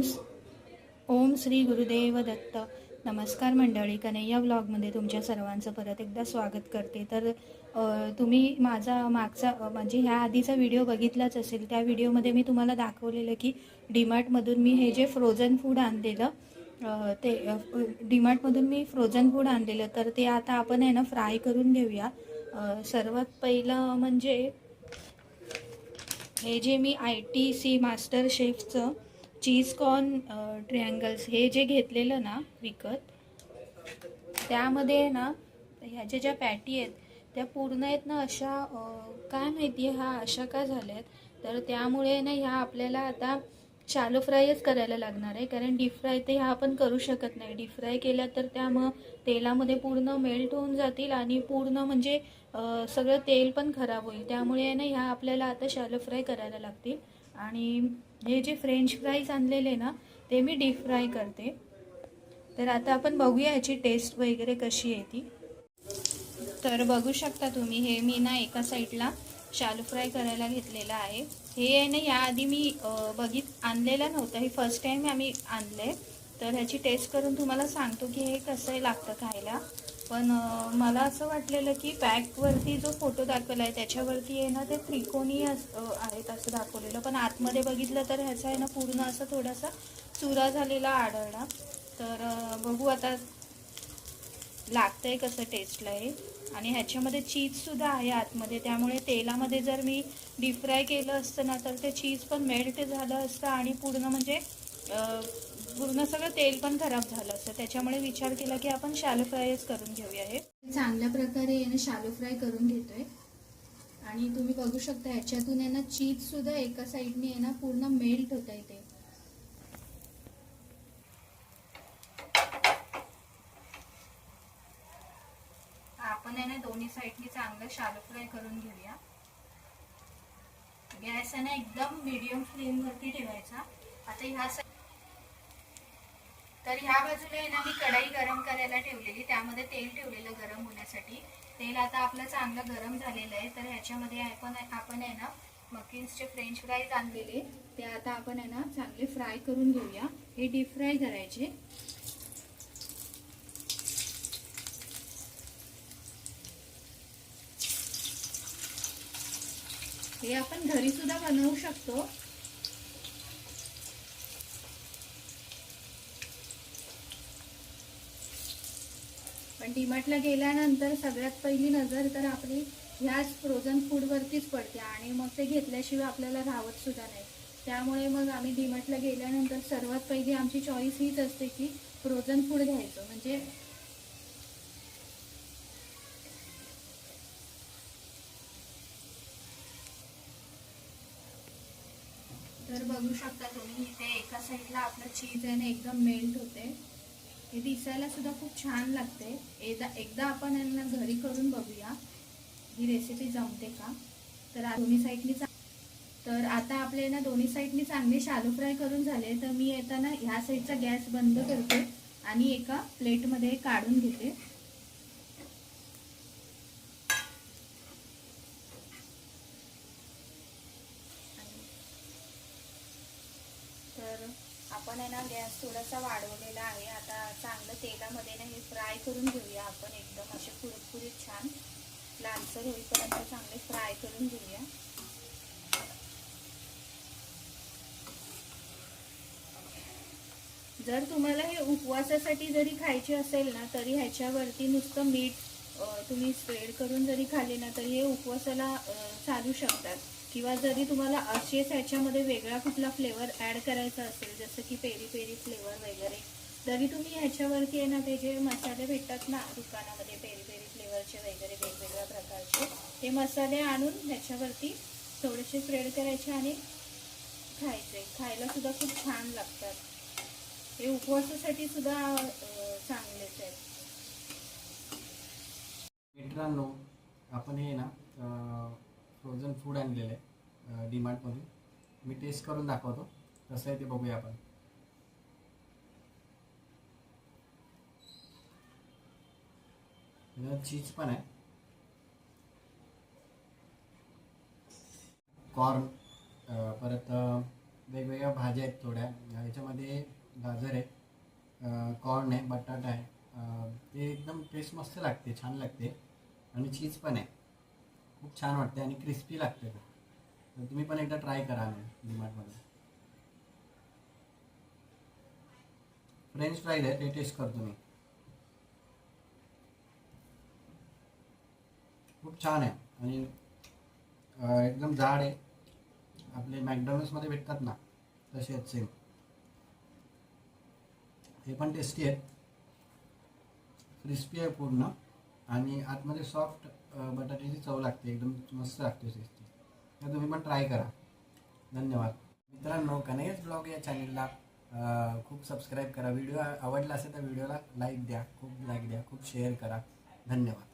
ओम ओम श्री गुरुदेव दत्त. नमस्कार मंडळी कन्हैया व्लॉगमध्ये तुमच्या सर्वांचं परत एकदा स्वागत करते. तर तुम्ही माझा मागचा म्हणजे ह्या आधीचा व्हिडिओ बघितलाच असेल. त्या व्हिडिओमध्ये मी तुम्हाला दाखवलेलं की डीमार्टमधून मी हे जे फ्रोझन फूड आणलेलं ते अ, डीमार्टमधून मी फ्रोझन फूड आणलेलं तर ते आता आपण आहे ना फ्राय करून घेऊया. सर्वात पहिलं म्हणजे हे जे मी आय टी सी मास्टर शेफचं चीज कॉर्न ट्रिअँगल्स हे जे घेतलेलं ना विकत त्यामध्ये ना ह्याच्या ज्या पॅटी आहेत त्या पूर्ण आहेत ना अशा काय माहिती आहे ह्या अशा का झाल्या आहेत तर त्यामुळे ना ह्या आपल्याला आता शालो फ्रायच करायला लागणार आहे. कारण डीप फ्राय ते ह्या आपण करू शकत नाही. डीप फ्राय केल्या तर त्या मग तेलामध्ये पूर्ण मेल्ट होऊन जातील आणि पूर्ण म्हणजे सगळं तेल पण खराब होईल. त्यामुळे ना ह्या आपल्याला आता शालो फ्राय करायला लागतील. आणि हे जे फ्रेंच फ्राईज आणलेले ना ते मी डीप फ्राय करते. तर आता आपण बघूया ह्याची टेस्ट वगैरे कशी आहे ती. तर बघू शकता तुम्ही हे मी ना एका साईडला शालू फ्राय करायला घेतलेलं आहे. हे आहे ना याआधी मी बघित आणलेलं नव्हतं. हे फर्स्ट टाईम आम्ही आणलं आहे तर ह्याची टेस्ट करून तुम्हाला सांगतो की हे कसं लागतं खायला. पण मला असं वाटलेलं की बॅकवरती जो फोटो दाखवला आहे त्याच्यावरती आहे ना ते त्रिकोणी आहेत असं दाखवलेलं. पण आतमध्ये बघितलं तर ह्याचा आहे ना पूर्ण असं थोडासा चुरा झालेला आढळला. तर बघू आता लागतं आहे कसं टेस्टला हे. आणि ह्याच्यामध्ये चीजसुद्धा आहे आतमध्ये. त्यामुळे तेलामध्ये जर मी डीप फ्राय केलं असतं ना तर ते चीज पण मेल्ट झालं असतं आणि पूर्ण म्हणजे पूर्ण सगळं तेल पण खराब झालं असतं. त्याच्यामुळे विचार केला की आपण शॅलो फ्रायच करून घेऊया हे. चांगल्या प्रकारे याने शॅलो फ्राय करून घेतोय. आणि तुम्ही बघू शकता याच्यातून आहे ना चीजसुद्धा एका साईडने आहे ना पूर्ण मेल्ट होत आहे ते. आपण आहे ना दोन्ही साईडनी चांगलं शालो फ्राय करून घेऊया. गॅस आहे ना एकदम मिडियम फ्लेम वरती ठेवायचा. आता ह्या साईड तर ह्या बाजूला आहे ना मी कढई गरम करायला ठेवलेली. त्यामध्ये तेल ठेवलेलं गरम होण्यासाठी. तेल आता आपलं चांगलं गरम झालेलं आहे. तर ह्याच्यामध्ये आपण आपण आहे ना मकिन्सचे फ्रेंच फ्राईज आणलेले. ते आता आपण आहे ना चांगले फ्राय करून घेऊया. हे डीप फ्राय करायचे. हे आपण घरी सुद्धा बनवू शकतो. डीमार्टला गेल्यानंतर सगळ्यात पहिली नजर तर आपली ह्याच फ्रोझन फूडवरतीच पडते आणि मग ते घेतल्याशिवाय आपल्याला राहत सुद्धा नाही. त्यामुळे मग आम्ही डीमार्टला गेल्यानंतर सर्वात पहिली आमची चॉईस हीच असते की फ्रोझन फूड घ्यायचं. म्हणजे तर बघू शकता तुम्ही इथे एका साईडला आपलं चीज आहे ना एकदम मेल्ट होते. हे दिसायला सुद्धा खूप छान लागते. एकदा एकदा आपण यांना घरी करून बघूया. ही रेसिपी जमते का? तर दोन्ही साईडनी तर आता आपले ना दोन्ही साईडनी चांगले शालो फ्राय करून झाले. तर मी येताना ह्या साईडचा गॅस बंद करते आणि एका प्लेटमध्ये काढून घेते तर आपण आहे ना गॅस थोडासा वाढवलेला आहे. आता चांगलं तेलामध्ये ना हे फ्राय करून घेऊया आपण एकदम असे कुरकुरीत छान. लालसर होईपर्यंत चांगले फ्राय करून घेऊया. जर तुम्हाला हे उपवासासाठी जरी खायचे असेल ना तरी ह्याच्यावरती नुसतं मीठ तुम्ही स्प्रेड करून जरी खाल्ले ना तरी हे उपवासाला चालू शकतात. किंवा जरी तुम्हाला असेच ह्याच्यामध्ये वेगळा कुठला फ्लेवर ॲड करायचा असेल जसं की पेरी पेरी फ्लेवर वगैरे तरी तुम्ही ह्याच्यावरती आहे ना ते जे मसाले भेटतात ना दुकानामध्ये पेरी पेरी फ्लेवरचे वगैरे वेगवेगळ्या प्रकारचे ते मसाले आणून ह्याच्यावरती थोडेसे स्प्रेड करायचे आणि खायचे. खायला सुद्धा खूप छान लागतात. हे उपवासासाठी सुद्धा चांगलेच आहेत. मित्रांनो आपण हे ना फ्रोझन फूड आणलेलं आहे डीमार्टमधून मी टेस्ट करून दाखवतो. कसं आहे ते बघूया आपण. चीज पण आहे. कॉर्न परत वेगवेगळ्या भाज्या आहेत थोड्या. याच्यामध्ये गाजर आहे कॉर्न आहे बटाटा आहे. ते एकदम टेस्ट मस्त लागते छान लागते. आणि चीज पण आहे. खूप छान वाटते आणि क्रिस्पी लागते तर तुम्ही पण एकदा ट्राय करा डिमार्टमध्ये फ्रेंच फ्राईज आहे ते टेस्ट करतो मी. खूप छान आहे. आणि एकदम जाड आहे. आपले मॅकडॉनल्ड्समध्ये भेटतात ना तसे आहेत सेम हे पण टेस्टी आहे क्रिस्पी आहे पूर्ण. आणि आतमध्ये सॉफ्ट बटाट्याची चव लागते एकदम मस्त लागते टेस्टी तर तुम्ही पण ट्राय करा. धन्यवाद. मित्रांनो कन्हैयाच ब्लॉग या चॅनलला खूप सबस्क्राईब करा. व्हिडिओ आवडला असेल तर व्हिडिओला लाईक द्या खूप लाईक द्या खूप शेअर करा. धन्यवाद.